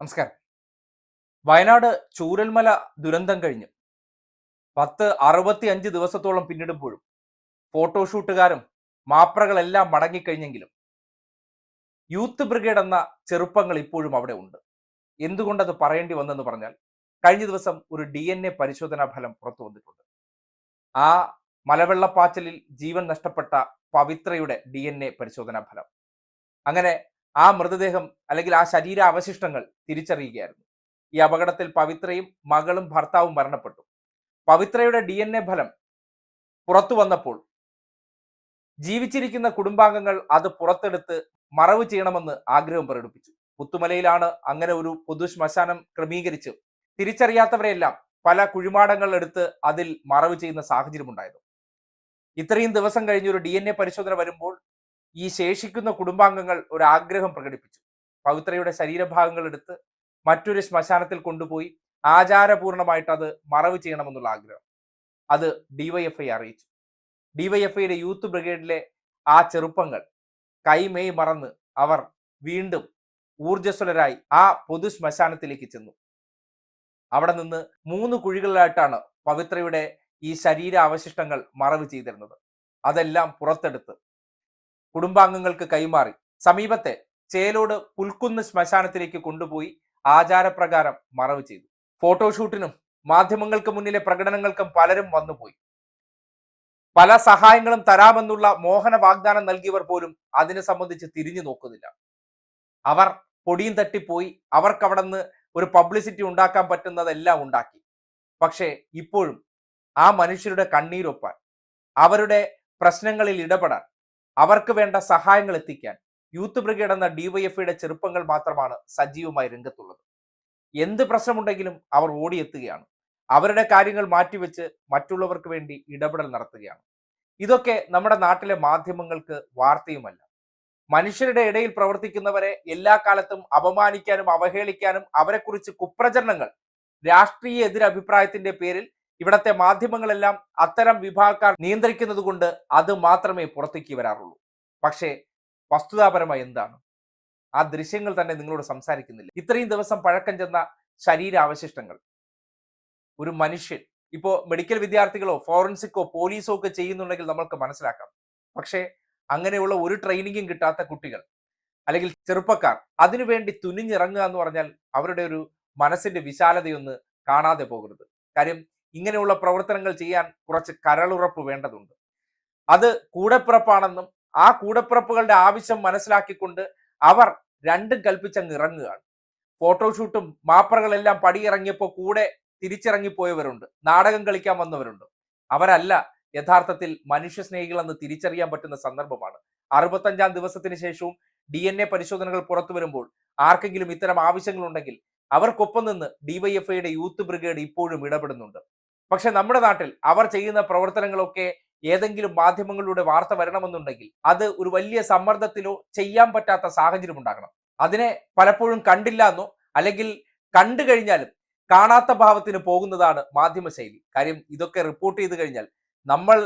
നമസ്കാരം. വയനാട് ചൂരൽമല ദുരന്തം കഴിഞ്ഞ്. പത്ത് അറുപത്തി അഞ്ച് ദിവസത്തോളം പിന്നിടുമ്പോഴും ഫോട്ടോഷൂട്ടുകാരും മാപ്രകളെല്ലാം മടങ്ങിക്കഴിഞ്ഞെങ്കിലും യൂത്ത് ബ്രിഗേഡ് എന്ന ചെറുപ്പങ്ങൾ ഇപ്പോഴും അവിടെ ഉണ്ട്. എന്തുകൊണ്ടത് പറയേണ്ടി വന്നെന്ന് പറഞ്ഞാൽ കഴിഞ്ഞ ദിവസം ഒരു ഡി എൻ എ പരിശോധനാ ഫലം പുറത്തു വന്നിട്ടുണ്ട്. ആ മലവെള്ളപ്പാച്ചലിൽ ജീവൻ നഷ്ടപ്പെട്ട പവിത്രയുടെ ഡി എൻ എ പരിശോധനാ ഫലം. അങ്ങനെ ആ മൃതദേഹം അല്ലെങ്കിൽ ആ ശരീര അവശിഷ്ടങ്ങൾ തിരിച്ചറിയുകയായിരുന്നു. ഈ അപകടത്തിൽ പവിത്രയും മകളും ഭർത്താവും മരണപ്പെട്ടു. പവിത്രയുടെ ഡി എൻ എ ഫലം പുറത്തു വന്നപ്പോൾ ജീവിച്ചിരിക്കുന്ന കുടുംബാംഗങ്ങൾ അത് പുറത്തെടുത്ത് മറവ് ചെയ്യണമെന്ന് ആഗ്രഹം പ്രകടിപ്പിച്ചു. പുത്തുമലയിലാണ് അങ്ങനെ ഒരു പൊതു ശ്മശാനം ക്രമീകരിച്ച് തിരിച്ചറിയാത്തവരെയെല്ലാം പല കുഴിമാടങ്ങൾ എടുത്ത് അതിൽ മറവ് ചെയ്യുന്ന സാഹചര്യം ഉണ്ടായത് ഇത്രയും ദിവസം കഴിഞ്ഞ് ഒരു ഡി എൻ എ പരിശോധന വരുമ്പോൾ ഈ ശേഷിക്കുന്ന കുടുംബാംഗങ്ങൾ ഒരു ആഗ്രഹം പ്രകടിപ്പിച്ചു. പവിത്രയുടെ ശരീരഭാഗങ്ങൾ എടുത്ത് മറ്റൊരു ശ്മശാനത്തിൽ കൊണ്ടുപോയി ആചാരപൂർണമായിട്ട് അത് മറവ് ചെയ്യണമെന്നുള്ള ആഗ്രഹം. അത് ഡിവൈഎഫ്ഐ അറിയിച്ചു. ഡിവൈഎഫ്ഐയുടെ യൂത്ത് ബ്രിഗേഡിലെ ആ ചെറുപ്പങ്ങൾ കൈമേയ് മറന്ന് അവർ വീണ്ടും ഊർജസ്വലരായി ആ പൊതു ശ്മശാനത്തിലേക്ക് ചെന്നു. അവിടെ നിന്ന് മൂന്ന് കുഴികളിലായിട്ടാണ് പവിത്രയുടെ ഈ ശരീര അവശിഷ്ടങ്ങൾ മറവ് ചെയ്തിരുന്നത്. അതെല്ലാം പുറത്തെടുത്ത് കുടുംബാംഗങ്ങൾക്ക് കൈമാറി. സമീപത്തെ ചേലോട് പുൽക്കുന്ന് ശ്മശാനത്തിലേക്ക് കൊണ്ടുപോയി ആചാരപ്രകാരം മറവ് ചെയ്തു. ഫോട്ടോഷൂട്ടിനും മാധ്യമങ്ങൾക്ക് മുന്നിലെ പ്രകടനങ്ങൾക്കും പലരും വന്നുപോയി. പല സഹായങ്ങളും തരാമെന്നുള്ള മോഹന വാഗ്ദാനം നൽകിയവർ പോലും അതിനെ സംബന്ധിച്ച് തിരിഞ്ഞു നോക്കുന്നില്ല. അവർ പൊടിയും തട്ടിപ്പോയി. അവർക്ക് അവിടെ നിന്ന് ഒരു പബ്ലിസിറ്റി ഉണ്ടാക്കാൻ പറ്റുന്നതെല്ലാം ഉണ്ടാക്കി. പക്ഷേ ഇപ്പോഴും ആ മനുഷ്യരുടെ കണ്ണീരൊപ്പാൻ അവരുടെ പ്രശ്നങ്ങളിൽ ഇടപെടാൻ അവർക്ക് വേണ്ട സഹായങ്ങൾ എത്തിക്കാൻ യൂത്ത് ബ്രിഗേഡ് എന്ന ഡിവൈഎഫ്ഐയുടെ ചെറുപ്പങ്ങൾ മാത്രമാണ് സജീവമായി രംഗത്തുള്ളത്. എന്ത് പ്രശ്നമുണ്ടെങ്കിലും അവർ ഓടിയെത്തുകയാണ്. അവരുടെ കാര്യങ്ങൾ മാറ്റിവെച്ച് മറ്റുള്ളവർക്ക് വേണ്ടി ഇടപെടൽ നടത്തുകയാണ്. ഇതൊക്കെ നമ്മുടെ നാട്ടിലെ മാധ്യമങ്ങൾക്ക് വാർത്തയുമല്ല. മനുഷ്യരുടെ ഇടയിൽ പ്രവർത്തിക്കുന്നവരെ എല്ലാ കാലത്തും അപമാനിക്കാനും അവഹേളിക്കാനും അവരെക്കുറിച്ച് കുപ്രചരണങ്ങൾ രാഷ്ട്രീയ എതിരഭിപ്രായത്തിന്റെ പേരിൽ ഇവിടത്തെ മാധ്യമങ്ങളെല്ലാം അത്തരം വിഭാഗക്കാർ നിയന്ത്രിക്കുന്നത് കൊണ്ട് അത് മാത്രമേ പുറത്തേക്ക് വരാറുള്ളൂ. പക്ഷേ വസ്തുതാപരമായി എന്താണ്? ആ ദൃശ്യങ്ങൾ തന്നെ നിങ്ങളോട് സംസാരിക്കുന്നില്ല. ഇത്രയും ദിവസം പഴക്കം ചെന്ന ശരീരാവശിഷ്ടങ്ങൾ. ഒരു മനുഷ്യൻ. ഇപ്പോൾ മെഡിക്കൽ വിദ്യാർത്ഥികളോ ഫോറൻസിക്കോ പോലീസോ ഒക്കെ ചെയ്യുന്നുണ്ടെങ്കിൽ നമ്മൾക്ക് മനസ്സിലാക്കാം. പക്ഷേ അങ്ങനെയുള്ള ഒരു ട്രെയിനിങ്ങും കിട്ടാത്ത കുട്ടികൾ അല്ലെങ്കിൽ ചെറുപ്പക്കാർ അതിനുവേണ്ടി തുനിഞ്ഞിറങ്ങുക എന്ന് പറഞ്ഞാൽ അവരുടെ ഒരു മനസ്സിന്റെ വിശാലതയൊന്ന് കാണാതെ പോകരുത്. കാര്യം ഇങ്ങനെയുള്ള പ്രവർത്തനങ്ങൾ ചെയ്യാൻ കുറച്ച് കരളുറപ്പ് വേണ്ടതുണ്ട്. അത് കൂടെപ്പിറപ്പാണെന്നും ആ കൂടപ്പിറപ്പുകളുടെ ആവശ്യം മനസ്സിലാക്കിക്കൊണ്ട് അവർ രണ്ടും കൽപ്പിച്ചങ്ങ് ഇറങ്ങുകയാണ്. ഫോട്ടോഷൂട്ടും മാപ്പറകളെല്ലാം പടിയിറങ്ങിയപ്പോൾ കൂടെ തിരിച്ചിറങ്ങിപ്പോയവരുണ്ട്. നാടകം കളിക്കാൻ വന്നവരുണ്ട്. അവരല്ല യഥാർത്ഥത്തിൽ മനുഷ്യ സ്നേഹികളെന്ന് തിരിച്ചറിയാൻ പറ്റുന്ന സന്ദർഭമാണ്. അറുപത്തഞ്ചാം ദിവസത്തിന് ശേഷവും ഡി എൻ എ പരിശോധനകൾ പുറത്തു വരുമ്പോൾ ആർക്കെങ്കിലും ഇത്തരം ആവശ്യങ്ങളുണ്ടെങ്കിൽ അവർക്കൊപ്പം നിന്ന് ഡിവൈഎഫ്ഐയുടെ യൂത്ത് ബ്രിഗേഡ് ഇപ്പോഴും ഇടപെടുന്നുണ്ട്. പക്ഷെ നമ്മുടെ നാട്ടിൽ അവർ ചെയ്യുന്ന പ്രവർത്തനങ്ങളൊക്കെ ഏതെങ്കിലും മാധ്യമങ്ങളിലൂടെ വാർത്ത വരണമെന്നുണ്ടെങ്കിൽ അത് ഒരു വലിയ സമ്മർദ്ദത്തിലോ ചെയ്യാൻ പറ്റാത്ത സാഹചര്യം ഉണ്ടാകണം. അതിനെ പലപ്പോഴും കണ്ടില്ല എന്നോ അല്ലെങ്കിൽ കണ്ടു കഴിഞ്ഞാലും കാണാത്ത ഭാവത്തിന് പോകുന്നതാണ് മാധ്യമ ശൈലി. കാര്യം ഇതൊക്കെ റിപ്പോർട്ട് ചെയ്ത് കഴിഞ്ഞാൽ നമ്മൾ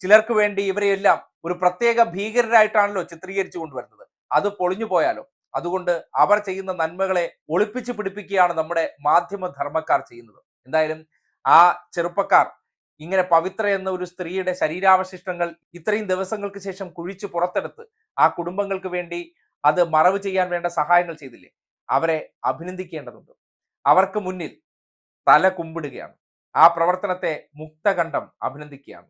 ചിലർക്ക് വേണ്ടി ഇവരെയെല്ലാം ഒരു പ്രത്യേക ഭീകരരായിട്ടാണല്ലോ ചിത്രീകരിച്ചു കൊണ്ടുവരുന്നത്. അത് പൊളിഞ്ഞു പോയാലോ? അതുകൊണ്ട് അവർ ചെയ്യുന്ന നന്മകളെ ഒളിപ്പിച്ച് പിടിപ്പിക്കുകയാണ് നമ്മുടെ മാധ്യമ ധർമ്മക്കാർ ചെയ്യുന്നത്. എന്തായാലും ആ ചെറുപ്പക്കാർ ഇങ്ങനെ പവിത്ര എന്ന ഒരു സ്ത്രീയുടെ ശരീരാവശിഷ്ടങ്ങൾ ഇത്രയും ദിവസങ്ങൾക്ക് ശേഷം കുഴിച്ചു പുറത്തെടുത്ത് ആ കുടുംബങ്ങൾക്ക് വേണ്ടി അത് മറവ് ചെയ്യാൻ വേണ്ട സഹായങ്ങൾ ചെയ്തില്ലേ? അവരെ അഭിനന്ദിക്കേണ്ടതുണ്ട്. അവർക്ക് മുന്നിൽ തല കുമ്പിടുകയാണ്. ആ പ്രവർത്തനത്തെ മുക്തകണ്ഠം അഭിനന്ദിക്കുകയാണ്.